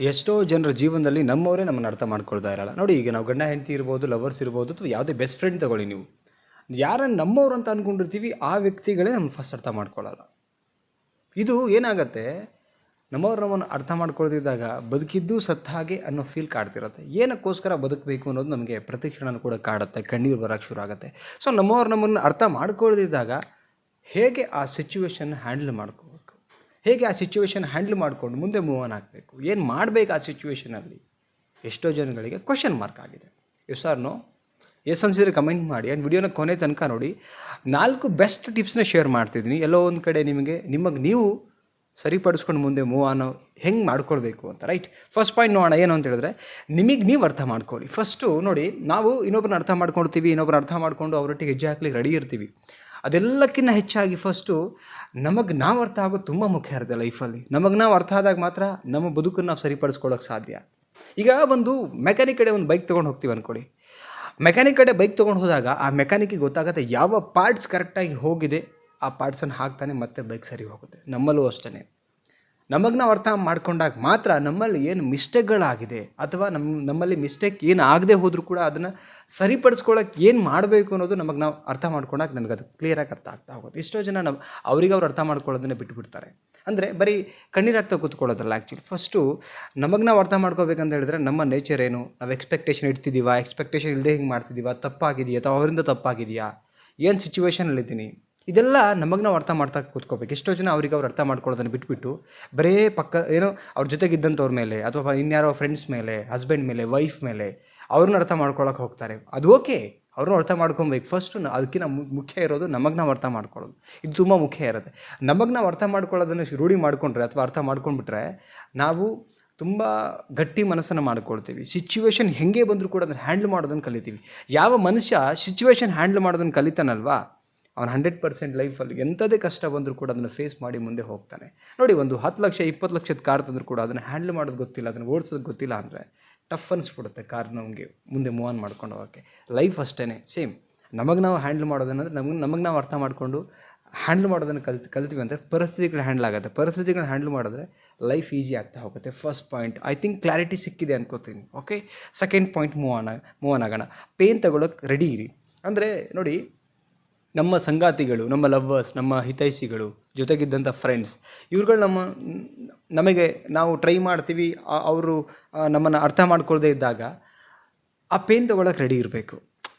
ಎಷ್ಟೋ ಜನರ ಜೀವನದಲ್ಲಿ ನಮ್ಮವರೇ ನಮ್ಮನ್ನು ಅರ್ಥ ಮಾಡ್ಕೊಳ್ತಾ ಇರಲ್ಲ. ನೋಡಿ, ಈಗ ನಾವು ಗಂಡ, ಹೆಂಡತಿ ಇರ್ಬೋದು ಲವರ್ಸ್ ಇರ್ಬೋದು ಅಥವಾ ಯಾವುದೇ ಬೆಸ್ಟ್ ಫ್ರೆಂಡ್ ತಗೊಳ್ಳಿ ನೀವು. ಯಾರನ್ನು ನಮ್ಮವ್ರು ಅಂತ ಅಂದ್ಕೊಂಡಿರ್ತೀವಿ ಆ ವ್ಯಕ್ತಿಗಳೇ ನಮ್ಮ ಫಸ್ಟ್ ಅರ್ಥ ಮಾಡ್ಕೊಳ್ಳಲ್ಲ. ಇದು ಏನಾಗುತ್ತೆ? ನಮ್ಮವ್ರು ನಮ್ಮನ್ನು ಅರ್ಥ ಮಾಡ್ಕೊಳ್ತಿದ್ದಾಗ ಬದುಕಿದ್ದು ಸತ್ತ ಹಾಗೆ ಅನ್ನೋ ಫೀಲ್ ಕಾಡ್ತಿರುತ್ತೆ. ಏನಕ್ಕೋಸ್ಕರ ಬದುಕಬೇಕು ಅನ್ನೋದು ನಮಗೆ ಪ್ರತಿಕ್ಷಣನೂ ಕೂಡ ಕಾಡುತ್ತೆ, ಕಣ್ಣೀರು ಬರೋಕ್ಕೆ ಶುರು ಆಗುತ್ತೆ ಸೊ ನಮ್ಮವ್ರು ನಮ್ಮನ್ನು ಅರ್ಥ ಮಾಡ್ಕೊಳ್ದಿದ್ದಾಗ ಹೇಗೆ ಆ ಸಿಚುವೇಶನ್ ಹ್ಯಾಂಡಲ್ ಮಾಡ್ಕೋಬೇಕು ಹೇಗೆ ಆ ಸಿಚುವೇಶನ್ ಹ್ಯಾಂಡಲ್ ಮಾಡ್ಕೊಂಡು ಮುಂದೆ ಮೂವ್ ಆನ್ ಆಗಬೇಕು? ಏನು ಮಾಡಬೇಕು ಆ ಸಿಚುವೇಶನಲ್ಲಿ ಎಷ್ಟೋ ಜನಗಳಿಗೆ ಕ್ವಶನ್ ಮಾರ್ಕ್ ಆಗಿದೆ. ಎಸ್ ಆರ್ ನೋ ಎಸ್ ಅನ್ಸಿದ್ರೆ ಕಮೆಂಟ್ ಮಾಡಿ ಆ್ಯಂಡ್ ವಿಡಿಯೋನ ಕೊನೆ ತನಕ ನೋಡಿ, ನಾಲ್ಕು ಬೆಸ್ಟ್ ಟಿಪ್ಸ್ನ ಶೇರ್ ಮಾಡ್ತಿದ್ದೀನಿ. ಎಲ್ಲೋ ಒಂದು ಕಡೆ ನಿಮಗೆ ನಿಮಗೆ ನೀವು ಸರಿಪಡಿಸ್ಕೊಂಡು ಮುಂದೆ ಮೂವ್ ಆನ್ ಹೆಂಗೆ ಮಾಡ್ಕೊಳ್ಬೇಕು ಅಂತ ರೈಟ್ ಫಸ್ಟ್ ಪಾಯಿಂಟ್ ನೋಡೋಣ, ಏನು ಅಂತ ಹೇಳಿದ್ರೆ, ನಿಮಗೆ ನೀವು ಅರ್ಥ ಮಾಡ್ಕೊಳ್ಳಿ. ಫಸ್ಟು ನೋಡಿ, ನಾವು ಇನ್ನೊಬ್ಬರನ್ನ ಅರ್ಥ ಮಾಡ್ಕೊಳ್ತೀವಿ ಇನ್ನೊಬ್ಬರನ್ನ ಅರ್ಥ ಮಾಡಿಕೊಂಡು ಅವರೊಟ್ಟಿಗೆ ಹೆಜ್ಜೆ ಹಾಕ್ಲಿಕ್ಕೆ ರೆಡಿ ಇರ್ತೀವಿ. ಅದೆಲ್ಲಕ್ಕಿಂತ ಹೆಚ್ಚಾಗಿ ಫಸ್ಟು ನಮಗೆ ನಾವು ಅರ್ಥ ಆಗೋದು ತುಂಬ ಮುಖ್ಯ ಇರುತ್ತೆ ಲೈಫಲ್ಲಿ ನಮಗೆ ನಾವು ಅರ್ಥ ಆದಾಗ ಮಾತ್ರ ನಮ್ಮ ಬದುಕನ್ನು ನಾವು ಸರಿಪಡಿಸ್ಕೊಳ್ಳೋಕೆ ಸಾಧ್ಯ. ಈಗ ಒಂದು ಮೆಕ್ಯಾನಿಕ್ ಕಡೆ ಒಂದು ಬೈಕ್ ತೊಗೊಂಡು ಹೋಗ್ತೀವಿ ಅಂದ್ಕೊಳ್ಳಿ ಮೆಕ್ಯಾನಿಕ್ ಕಡೆ ಬೈಕ್ ತೊಗೊಂಡು ಹೋದಾಗ ಆ ಮೆಕ್ಯಾನಿಕ್ಕಿಗೆ ಗೊತ್ತಾಗುತ್ತೆ ಯಾವ ಪಾರ್ಟ್ಸ್ ಕರೆಕ್ಟಾಗಿ ಹೋಗಿದೆ, ಆ ಪಾರ್ಟ್ಸನ್ನು ಹಾಕ್ತಾನೆ ಮತ್ತೆ ಬೈಕ್ ಸರಿ ಹೋಗುತ್ತೆ. ನಮ್ಮಲ್ಲೂ ಅಷ್ಟೇ ನಮಗೆ ನಾವು ಅರ್ಥ ಮಾಡ್ಕೊಂಡಾಗ ಮಾತ್ರ ನಮ್ಮಲ್ಲಿ ಏನು ಮಿಸ್ಟೇಕ್ಗಳಾಗಿದೆ ಅಥವಾ ನಮ್ಮ ನಮ್ಮಲ್ಲಿ ಮಿಸ್ಟೇಕ್ ಏನು ಆಗದೆ ಹೋದರೂ ಕೂಡ ಅದನ್ನು ಸರಿಪಡಿಸ್ಕೊಳ್ಳೋಕೆ ಏನು ಮಾಡಬೇಕು ಅನ್ನೋದು ನಮಗೆ ನಾವು ಅರ್ಥ ಮಾಡ್ಕೊಂಡಾಗ ನಮಗೆ ಅದು ಕ್ಲಿಯರಾಗಿ ಅರ್ಥ ಆಗ್ತಾ ಹೋಗುತ್ತೆ. ಎಷ್ಟೋ ಜನ ನಾವು ಅವ್ರಿಗೆ ಅವ್ರು ಅರ್ಥ ಮಾಡ್ಕೊಳ್ಳೋದನ್ನೇ ಬಿಟ್ಬಿಡ್ತಾರೆ. ಅಂದರೆ ಬರೀ ಕಣ್ಣೀರಾಗ್ತಾ ಕೂತ್ಕೊಳ್ಳೋದ್ರಲ್ಲ ಆ್ಯಕ್ಚುಲಿ ಫಸ್ಟು ನಮಗೆ ನಾವು ಅರ್ಥ ಮಾಡ್ಕೋಬೇಕಂತ ಹೇಳಿದ್ರೆ ನಮ್ಮ ನೇಚರ್ ಏನು? ನಾವು ಎಕ್ಸ್ಪೆಕ್ಟೇಷನ್ ಇಡ್ತಿದ್ದೀವಾ ಎಕ್ಸ್ಪೆಕ್ಟೇಷನ್ ಇಲ್ಲದೆ ಹಿಂಗೆ ಮಾಡ್ತಿದ್ದೀವಾ ತಪ್ಪಾಗಿದೆಯಾ? ಅಥವಾ ಅವರಿಂದ ತಪ್ಪಾಗಿದೆಯಾ? ಏನು ಸಿಚುವೇಶನಲ್ಲಿದ್ದೀನಿ ಇದೆಲ್ಲ ನಮಗೆ ನಾವು ಅರ್ಥ ಮಾಡ್ತಾ ಕೂತ್ಕೋಬೇಕು. ಎಷ್ಟೋ ಜನ ಅವ್ರಿಗೆ ಅವ್ರು ಅರ್ಥ ಮಾಡ್ಕೊಳ್ಳೋದನ್ನು ಬಿಟ್ಬಿಟ್ಟು ಬರೇ ಪಕ್ಕ, ಏನೋ ಅವ್ರ ಜೊತೆಗಿದ್ದಂಥವ್ರ ಮೇಲೆ ಅಥವಾ ಇನ್ಯಾರೋ ಫ್ರೆಂಡ್ಸ್ ಮೇಲೆ ಹಸ್ಬೆಂಡ್ ಮೇಲೆ ವೈಫ್ ಮೇಲೆ ಅವ್ರನ್ನ ಅರ್ಥ ಮಾಡ್ಕೊಳಕ್ಕೆ ಹೋಗ್ತಾರೆ. ಅದು ಓಕೆ ಅವ್ರನ್ನ ಅರ್ಥ ಮಾಡ್ಕೊಬೇಕು. ಫಸ್ಟು ಅದಕ್ಕಿಂತ ಮುಖ್ಯ ಇರೋದು ನಮಗೆ ನಾವು ಅರ್ಥ ಮಾಡ್ಕೊಳ್ಳೋದು ಇದು ತುಂಬ ಮುಖ್ಯ ಇರುತ್ತೆ. ನಮಗೆ ನಾವು ಅರ್ಥ ಮಾಡ್ಕೊಳ್ಳೋದನ್ನು ರೂಢಿ ಮಾಡ್ಕೊಂಡ್ರೆ ಅಥವಾ ಅರ್ಥ ಮಾಡ್ಕೊಂಡ್ಬಿಟ್ರೆ ನಾವು ತುಂಬ ಗಟ್ಟಿ ಮನಸ್ಸನ್ನು ಮಾಡ್ಕೊಳ್ತೀವಿ. ಸಿಚುವೇಶನ್ ಹೆಂಗೆ ಬಂದರೂ ಕೂಡ ಅದನ್ನು ಹ್ಯಾಂಡ್ಲ್ ಮಾಡೋದನ್ನು ಕಲಿತೀವಿ. ಯಾವ ಮನುಷ್ಯ ಸಿಚುವೇಶನ್ ಹ್ಯಾಂಡ್ಲ್ ಮಾಡೋದನ್ನು ಕಲಿತಾನಲ್ವಾ? ಅವನು ಹಂಡ್ರೆಡ್ ಪರ್ಸೆಂಟ್ ಲೈಫಲ್ಲಿ ಎಂಥದೇ ಕಷ್ಟ ಬಂದರೂ ಕೂಡ ಅದನ್ನು ಫೇಸ್ ಮಾಡಿ ಮುಂದೆ ಹೋಗ್ತಾನೆ. ನೋಡಿ, ಒಂದು ಹತ್ತು ಲಕ್ಷ, ಇಪ್ಪತ್ತು ಲಕ್ಷದ ಕಾರ್ ತಂದರೂ ಕೂಡ ಅದನ್ನು ಹ್ಯಾಂಡಲ್ ಮಾಡೋದು ಗೊತ್ತಿಲ್ಲ, ಅದನ್ನು ಓಡಿಸೋದು ಗೊತ್ತಿಲ್ಲ ಅಂದರೆ ಟಫ್ ಅನಿಸ್ಬಿಡುತ್ತೆ ಕಾರ್ ನಮಗೆ ಮುಂದೆ ಮೂವ್ ಆನ್ ಮಾಡ್ಕೊಂಡು ಹೋಗೋಕ್ಕೆ. ಲೈಫ್ ಅಷ್ಟೇ ಸೇಮ್ ನಮಗೆ ನಾವು ಹ್ಯಾಂಡಲ್ ಮಾಡೋದನ್ನಂದ್ರೆ ನಮಗೆ ನಮಗೆ ನಾವು ಅರ್ಥ ಮಾಡಿಕೊಂಡು ಹ್ಯಾಂಡಲ್ ಮಾಡೋದನ್ನು ಕಲ್ತು, ಕಲ್ತೀವಿ ಅಂದರೆ ಪರಿಸ್ಥಿತಿಗಳು ಹ್ಯಾಂಡಲ್ ಆಗುತ್ತೆ. ಪರಿಸ್ಥಿತಿಗಳನ್ನ ಹ್ಯಾಂಡಲ್ ಮಾಡಿದ್ರೆ ಲೈಫ್ ಈಸಿ ಆಗ್ತಾ ಹೋಗುತ್ತೆ. First point I think clarity ಸಿಕ್ಕಿದೆ ಅನ್ಕೋತೀನಿ okay second point move on move on ಆಗೋಣ. ಪೇನ್ ತಗೊಳ್ಳೋಕೆ ರೆಡಿ ಇರಿ. ಅಂದರೆ ನೋಡಿ ನಮ್ಮ ಸಂಗಾತಿಗಳು, ನಮ್ಮ ಲವ್ವರ್ಸ್ ನಮ್ಮ ಹಿತೈಷಿಗಳು, ಜೊತೆಗಿದ್ದಂಥ ಫ್ರೆಂಡ್ಸ್ ಇವ್ರುಗಳು ನಮ್ಮ, ನಮಗೆ ನಾವು ಟ್ರೈ ಮಾಡ್ತೀವಿ ಅವರು ನಮ್ಮನ್ನು ಅರ್ಥ ಮಾಡ್ಕೊಳ್ಳದೆ ಇದ್ದಾಗ ಆ ಪೇನ್ ತೊಗೊಳಕ್ಕೆ ರೆಡಿ ಇರಬೇಕು.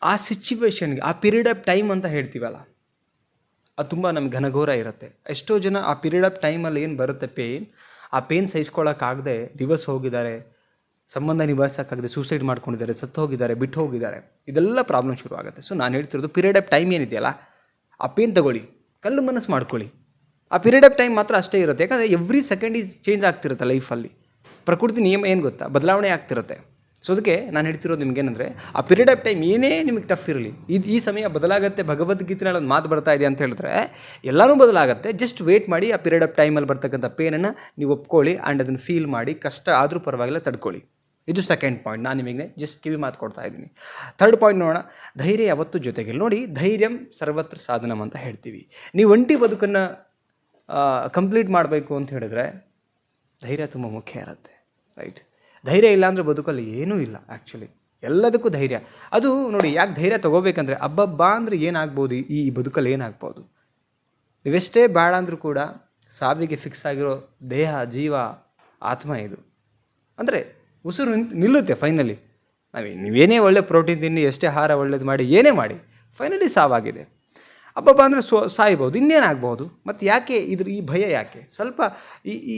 ಆ ಸಿಚುವೇಶನ್ಗೆ ಆ ಪೀರಿಯಡ್ ಆಫ್ ಟೈಮ್ ಅಂತ ಹೇಳ್ತೀವಲ್ಲ, ಅದು ತುಂಬ ನಮ್ಗೆ ಘನಘೋರ ಇರುತ್ತೆ. ಎಷ್ಟೋ ಜನ ಆ ಪೀರಿಯಡ್ ಆಫ್ ಟೈಮಲ್ಲಿ ಏನು ಬರುತ್ತೆ ಪೇನ್ ಆ ಪೇನ್ ಸಹಿಸ್ಕೊಳ್ಳೋಕ್ಕಾಗದೆ ದಿವಸ ಹೋಗಿದ್ದಾರೆ, ಸಂಬಂಧ ನಿಭಾಯಿಸೋಕ್ಕಾಗದೆ ಸೂಸೈಡ್ ಮಾಡ್ಕೊಂಡಿದ್ದಾರೆ ಸತ್ತು ಹೋಗಿದ್ದಾರೆ ಬಿಟ್ಟು ಹೋಗಿದ್ದಾರೆ, ಇದೆಲ್ಲ ಪ್ರಾಬ್ಲಮ್ ಶುರು ಆಗುತ್ತೆ ಸೊ ನಾನು ಹೇಳ್ತಿರೋದು ಪೀರಿಯಡ್ ಆಫ್ ಟೈಮ್ ಏನಿದೆಯಲ್ಲ ಆ ಪೇನ್ ತಗೊಳ್ಳಿ, ಕಲ್ಲು ಮನಸ್ಸು ಮಾಡ್ಕೊಳ್ಳಿ. ಆ ಪೀರಿಯಡ್ ಆಫ್ ಟೈಮ್ ಮಾತ್ರ ಅಷ್ಟೇ ಇರುತ್ತೆ. ಯಾಕಂದರೆ ಎವ್ರಿ ಸೆಕೆಂಡ್ ಈಸ್ ಚೇಂಜ್ ಆಗ್ತಿರುತ್ತೆ ಲೈಫಲ್ಲಿ ಪ್ರಕೃತಿ ನಿಯಮ ಏನು ಗೊತ್ತಾ? ಬದಲಾವಣೆ ಆಗ್ತಿರುತ್ತೆ. ಸೊ ಅದಕ್ಕೆ ನಾನು ಹೇಳ್ತಿರೋದು ನಿಮ್ಗೇನಂದರೆ ಆ ಪೀರಿಯಡ್ ಆಫ್ ಟೈಮ್ ಏನೇ ನಿಮಗೆ ಟಫ್ ಇರಲಿ, ಇದು ಈ ಸಮಯ ಬದಲಾಗುತ್ತೆ ಭಗವದ್ಗೀತೆನಲ್ಲಿ ಒಂದು ಮಾತು ಬರ್ತಾ ಇದೆ ಅಂತ ಹೇಳಿದ್ರೆ, ಎಲ್ಲನೂ ಬದಲಾಗುತ್ತೆ. ಜಸ್ಟ್ ವೇಟ್ ಮಾಡಿ ಆ ಪೀರಿಯಡ್ ಆಫ್ ಟೈಮಲ್ಲಿ ಬರ್ತಕ್ಕಂಥ ಪೇನನ್ನು ನೀವು ಒಪ್ಕೊಳ್ಳಿ ಆ್ಯಂಡ್ ಅದನ್ನು ಫೀಲ್ ಮಾಡಿ, ಕಷ್ಟ ಆದರೂ ಪರವಾಗಿಲ್ಲ, ತಡ್ಕೊಳ್ಳಿ. ಇದು ಸೆಕೆಂಡ್ ಪಾಯಿಂಟ್ ನಾನು ನಿಮಗೆ ಜಸ್ಟ್ ಕಿವಿ ಮಾತು ಕೊಡ್ತಾ ಇದ್ದೀನಿ. ಥರ್ಡ್ ಪಾಯಿಂಟ್ ನೋಡೋಣ. ಧೈರ್ಯ ಯಾವತ್ತೂ ಜೊತೆಗೆ ನೋಡಿ, ಧೈರ್ಯಂ ಸರ್ವತ್ರ ಸಾಧನಂ ಅಂತ ಹೇಳ್ತೀವಿ. ನೀವು ಒಂಟಿ ಬದುಕನ್ನು ಕಂಪ್ಲೀಟ್ ಮಾಡಬೇಕು ಅಂತ ಹೇಳಿದ್ರೆ ಧೈರ್ಯ ತುಂಬ ಮುಖ್ಯ ಇರುತ್ತೆ ರೈಟ್ ಧೈರ್ಯ ಇಲ್ಲ ಅಂದರೆ ಬದುಕಲ್ಲಿ ಏನೂ ಇಲ್ಲ ಆ್ಯಕ್ಚುಲಿ ಎಲ್ಲದಕ್ಕೂ ಧೈರ್ಯ. ಅದು ನೋಡಿ, ಯಾಕೆ ಧೈರ್ಯ ತೊಗೋಬೇಕಂದ್ರೆ ಅಬ್ಬಬ್ಬ ಅಂದರೆ ಏನಾಗ್ಬೋದು? ಈ ಬದುಕಲ್ಲಿ ಏನಾಗ್ಬೋದು? ನೀವೆಷ್ಟೇ ಬೇಡ ಅಂದರೂ ಕೂಡ ಸಾವಿಗೆ ಫಿಕ್ಸ್ ಆಗಿರೋ ದೇಹ, ಜೀವ, ಆತ್ಮ ಇದು. ಅಂದರೆ ಉಸಿರು ನಿಲ್ಲುತ್ತೆ ಫೈನಲಿ ನಾವೇ ನೀವೇನೇ ಒಳ್ಳೆ ಪ್ರೋಟೀನ್ ತಿನ್ನಿ, ಎಷ್ಟೇ ಆಹಾರ ಒಳ್ಳೇದು ಮಾಡಿ, ಏನೇ ಮಾಡಿ ಫೈನಲಿ ಸಾವಾಗಿದೆ. ಅಬ್ಬಬ್ಬ ಅಂದರೆ ಸೊ ಸಾಯ್ಬೋದು ಇನ್ನೇನಾಗ್ಬೋದು ಮತ್ತು ಯಾಕೆ ಇದ್ರ ಈ ಭಯ ಯಾಕೆ? ಸ್ವಲ್ಪ ಈ ಈ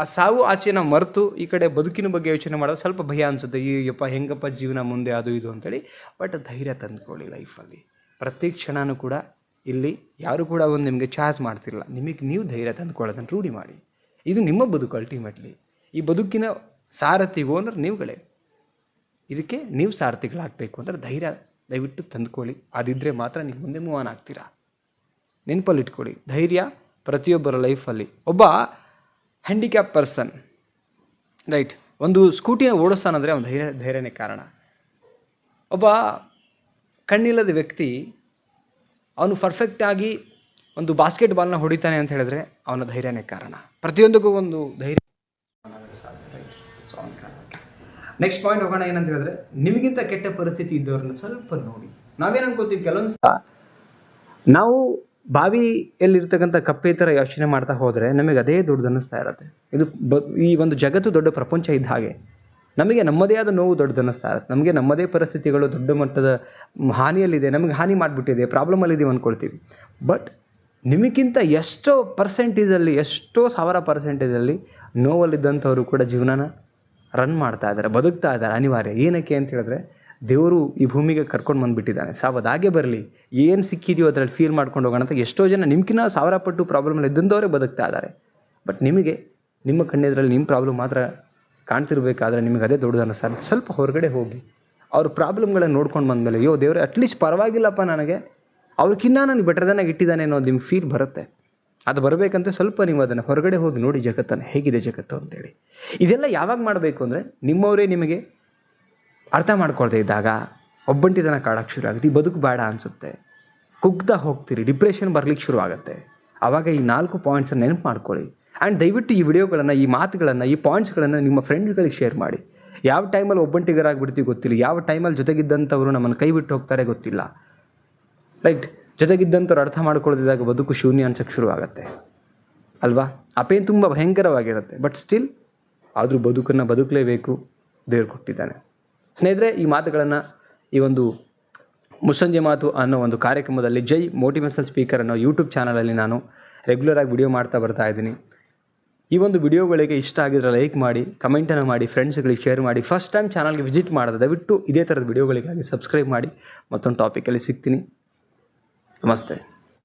ಆ ಸಾವು ಆಚೆನ ಮರೆತು, ಈ ಕಡೆ ಬದುಕಿನ ಬಗ್ಗೆ ಯೋಚನೆ ಮಾಡೋದು ಸ್ವಲ್ಪ ಭಯ ಅನಿಸುತ್ತೆ. ಈ ಯಪ್ಪ, ಹೆಂಗಪ್ಪ ಜೀವನ ಮುಂದೆ ಅದು ಇದು ಅಂತೇಳಿ. ಬಟ್ ಧೈರ್ಯ ತಂದುಕೊಳ್ಳಿ ಲೈಫಲ್ಲಿ ಪ್ರತಿ ಕ್ಷಣನೂ ಕೂಡ ಇಲ್ಲಿ, ಯಾರು ಕೂಡ ಒಂದು ನಿಮಗೆ ಚಾರ್ಜ್ ಮಾಡ್ತಿಲ್ಲ ನಿಮಗೆ ನೀವು ಧೈರ್ಯ ತಂದುಕೊಳ್ಳೋದನ್ನು ರೂಢಿ ಮಾಡಿ. ಇದು ನಿಮ್ಮ ಬದುಕು ಅಲ್ಟಿಮೇಟ್ಲಿ ಈ ಬದುಕಿನ ಸಾರಥಿ ಓನರ್ ನೀವುಗಳೇ. ಇದಕ್ಕೆ ನೀವು ಸಾರಥಿಗಳಾಗಬೇಕು ಅಂದರೆ ಧೈರ್ಯ, ದಯವಿಟ್ಟು ತಂದುಕೊಳ್ಳಿ. ಅದಿದ್ದರೆ ಮಾತ್ರ ನೀವು ಮುಂದೆ ಮೂವ್ ಆನ್ ಆಗ್ತೀರಾ. ನೆನಪಲ್ಲಿ ಇಟ್ಕೊಳ್ಳಿ ಧೈರ್ಯ ಪ್ರತಿಯೊಬ್ಬರ ಲೈಫಲ್ಲಿ ಒಬ್ಬ ಹ್ಯಾಂಡಿಕ್ಯಾಪ್ ಪರ್ಸನ್ ರೈಟ್ ಒಂದು ಸ್ಕೂಟಿನ ಓಡಿಸ್ತಾನಂದರೆ ಅವನ ಧೈರ್ಯ, ಧೈರ್ಯನೇ ಕಾರಣ. ಒಬ್ಬ ಕಣ್ಣಿಲ್ಲದ ವ್ಯಕ್ತಿ, ಅವನು ಪರ್ಫೆಕ್ಟಾಗಿ ಒಂದು ಬಾಸ್ಕೆಟ್ ಬಾಲ್ನ ಹೊಡಿತಾನೆ ಅಂತ ಹೇಳಿದ್ರೆ ಅವನ ಧೈರ್ಯನೇ ಕಾರಣ. ಪ್ರತಿಯೊಂದಕ್ಕೂ ಒಂದು ಧೈರ್ಯ ನೆಕ್ಸ್ಟ್ ಪಾಯಿಂಟ್ ಹೋಗೋಣ, ಏನಂತ ಹೇಳಿದ್ರೆ, ನಿಮಗಿಂತ ಕೆಟ್ಟ ಪರಿಸ್ಥಿತಿ ಇದ್ದವ್ರನ್ನ ಸ್ವಲ್ಪ ನೋಡಿ. ನಾವೇನು ಅನ್ಕೋತೀವಿ ಕೆಲವೊಂದು ನಾವು ಬಾವಿಯಲ್ಲಿರ್ತಕ್ಕಂಥ ಕಪ್ಪೆ ಥರ ಯೋಚನೆ ಮಾಡ್ತಾ ಹೋದರೆ ನಮಗೆ ಅದೇ ದೊಡ್ಡದು ಅನ್ನಿಸ್ತಾ ಇರುತ್ತೆ. ಇದು ಬ ಈ ಒಂದು ಜಗತ್ತು ದೊಡ್ಡ ಪ್ರಪಂಚ ಇದ್ದ ಹಾಗೆ. ನಮಗೆ ನಮ್ಮದೇ ಆದ ನೋವು ದೊಡ್ಡದು ಅನ್ನಿಸ್ತಾ ಇರುತ್ತೆ. ನಮಗೆ ನಮ್ಮದೇ ಪರಿಸ್ಥಿತಿಗಳು ದೊಡ್ಡ ಮಟ್ಟದ ಹಾನಿಯಲ್ಲಿದೆ, ನಮಗೆ ಹಾನಿ ಮಾಡಿಬಿಟ್ಟಿದೆ ಪ್ರಾಬ್ಲಮಲ್ಲಿದ್ದೀವಿ ಅಂದ್ಕೊಳ್ತೀವಿ ಬಟ್ ನಿಮಗಿಂತ ಎಷ್ಟೋ ಪರ್ಸೆಂಟೇಜಲ್ಲಿ ಎಷ್ಟೋ ಸಾವಿರ ಪರ್ಸೆಂಟೇಜಲ್ಲಿ ನೋವಲ್ಲಿದ್ದಂಥವರು ಕೂಡ ಜೀವನನ ರನ್ ಮಾಡ್ತಾ ಇದ್ದಾರೆ, ಬದುಕ್ತಾ ಇದ್ದಾರೆ, ಅನಿವಾರ್ಯ. ಏನಕ್ಕೆ ಅಂತ ಹೇಳಿದ್ರೆ, ದೇವರು ಈ ಭೂಮಿಗೆ ಕರ್ಕೊಂಡು ಬಂದುಬಿಟ್ಟಿದ್ದಾನೆ. ಸಾವು ಅದಾಗೆ ಬರಲಿ. ಏನು ಸಿಕ್ಕಿದೆಯೋ ಅದರಲ್ಲಿ ಫೀಲ್ ಮಾಡ್ಕೊಂಡು ಹೋಗೋಣ ಅಂತ ಎಷ್ಟೋ ಜನ ನಿಮ್ಗಿನ್ನ ಸಾವಿರ ಪಟ್ಟು ಪ್ರಾಬ್ಲಮಲ್ಲಿ ಇದ್ದಂಥವರೇ ಬದುಕ್ತಾ ಇದ್ದಾರೆ. ಬಟ್ ನಿಮಗೆ, ನಿಮ್ಮ ಕಣ್ಣೆದ್ರಲ್ಲಿ ನಿಮ್ಮ ಪ್ರಾಬ್ಲಮ್ ಮಾತ್ರ ಕಾಣ್ತಿರ್ಬೇಕಾದ್ರೆ ನಿಮಗೆ ಅದೇ ದೊಡ್ಡದು ಸರ್. ಸ್ವಲ್ಪ ಹೊರಗಡೆ ಹೋಗಿ. ಅವ್ರ ಪ್ರಾಬ್ಲಮ್ಗಳನ್ನ ನೋಡ್ಕೊಂಡು ಬಂದಮೇಲೆ, ಅಯ್ಯೋ ದೇವ್ರೆ ಅಟ್ಲೀಸ್ಟ್ ಪರವಾಗಿಲ್ಲಪ್ಪ ನನಗೆ. ಅವ್ರಿಗಿನ್ನ ನನಗೆ ಬೆಟರ್ದನ್ನಾಗಿ ಇಟ್ಟಿದ್ದಾನೆ ಅನ್ನೋದು ನಿಮ್ಗೆ ಫೀಲ್ ಬರುತ್ತೆ. ಅದು ಬರಬೇಕಂತ ಸ್ವಲ್ಪ ನೀವು ಅದನ್ನು ಹೊರಗಡೆ ಹೋಗಿ ನೋಡಿ ಜಗತ್ತನ್ನು ಹೇಗಿದೆ ಜಗತ್ತು ಅಂತೇಳಿ. ಇದೆಲ್ಲ ಯಾವಾಗ ಮಾಡಬೇಕು ಅಂದರೆ ನಿಮ್ಮವರೇ ನಿಮಗೆ ಅರ್ಥ ಮಾಡ್ಕೊಳ್ದೇ ಇದ್ದಾಗ ಒಬ್ಬಂಟಿತನ ಕಾಡಕ್ಕೆ ಶುರು ಆಗುತ್ತೆ ಈ ಬದುಕು ಬೇಡ ಅನಿಸುತ್ತೆ. ಕುಗ್ತಾ ಹೋಗ್ತೀರಿ ಡಿಪ್ರೆಷನ್ ಬರ್ಲಿಕ್ಕೆ ಶುರು ಆಗುತ್ತೆ ಆವಾಗ ಈ ನಾಲ್ಕು ಪಾಯಿಂಟ್ಸನ್ನು ನೆನಪು ಮಾಡ್ಕೊಳ್ಳಿ. ಆ್ಯಂಡ್ ದಯವಿಟ್ಟು ಈ ವಿಡಿಯೋಗಳನ್ನು, ಈ ಮಾತುಗಳನ್ನು, ಈ ಪಾಯಿಂಟ್ಸ್ಗಳನ್ನು ನಿಮ್ಮ ಫ್ರೆಂಡ್ಗಳಿಗೆ ಶೇರ್ ಮಾಡಿ. ಯಾವ ಟೈಮಲ್ಲಿ ಒಬ್ಬಂಟಿಗರಾಗ್ಬಿಡ್ತೀವಿ ಗೊತ್ತಿಲ್ಲ, ಯಾವ ಟೈಮಲ್ಲಿ ಜೊತೆಗಿದ್ದಂಥವರು ನಮ್ಮನ್ನು ಕೈ ಬಿಟ್ಟು ಹೋಗ್ತಾರೆ ಗೊತ್ತಿಲ್ಲ. ರೈಟ್ ಜೊತೆಗಿದ್ದಂಥವ್ರು ಅರ್ಥ ಮಾಡ್ಕೊಳ್ದಿದ್ದಾಗ ಬದುಕು ಶೂನ್ಯ ಅನ್ಸಕ್ಕೆ ಶುರು ಆಗುತ್ತೆ ಅಲ್ವಾ? ಆ ಪೇನ್ ತುಂಬ ಭಯಂಕರವಾಗಿರುತ್ತೆ. ಬಟ್ ಸ್ಟಿಲ್ ಆದರೂ ಬದುಕನ್ನು ಬದುಕಲೇಬೇಕು ದೇವ್ರು ಕೊಟ್ಟಿದ್ದಾನೆ. ಸ್ನೇಹಿತರೆ, ಈ ಮಾತುಗಳನ್ನು ಈ ಒಂದು ಮುಸ್ಸಂಜೆ ಮಾತು ಅನ್ನೋ ಒಂದು ಕಾರ್ಯಕ್ರಮದಲ್ಲಿ ಜೈ ಮೋಟಿವೇಶನಲ್ ಸ್ಪೀಕರ್ ಅನ್ನೋ ಯೂಟ್ಯೂಬ್ ಚಾನಲಲ್ಲಿ ನಾನು ರೆಗ್ಯುಲರಾಗಿ ವಿಡಿಯೋ ಮಾಡ್ತಾ ಬರ್ತಾ ಇದ್ದೀನಿ. ಈ ಒಂದು ವಿಡಿಯೋಗಳಿಗೆ ಇಷ್ಟ ಆಗಿದ್ರೆ ಲೈಕ್ ಮಾಡಿ ಕಮೆಂಟನ್ನು ಮಾಡಿ ಫ್ರೆಂಡ್ಸ್ಗಳಿಗೆ ಶೇರ್ ಮಾಡಿ. ಫಸ್ಟ್ ಟೈಮ್ ಚಾನಲ್ಗೆ ವಿಸಿಟ್ ಮಾಡಿದ್ರೆ ದಯವಿಟ್ಟು ಇದೇ ಥರದ ವಿಡಿಯೋಗಳಿಗಾಗಿ ಸಬ್ಸ್ಕ್ರೈಬ್ ಮಾಡಿ. ಮತ್ತೊಂದು ಟಾಪಿಕಲ್ಲಿ ಸಿಗ್ತೀನಿ. नमस्ते।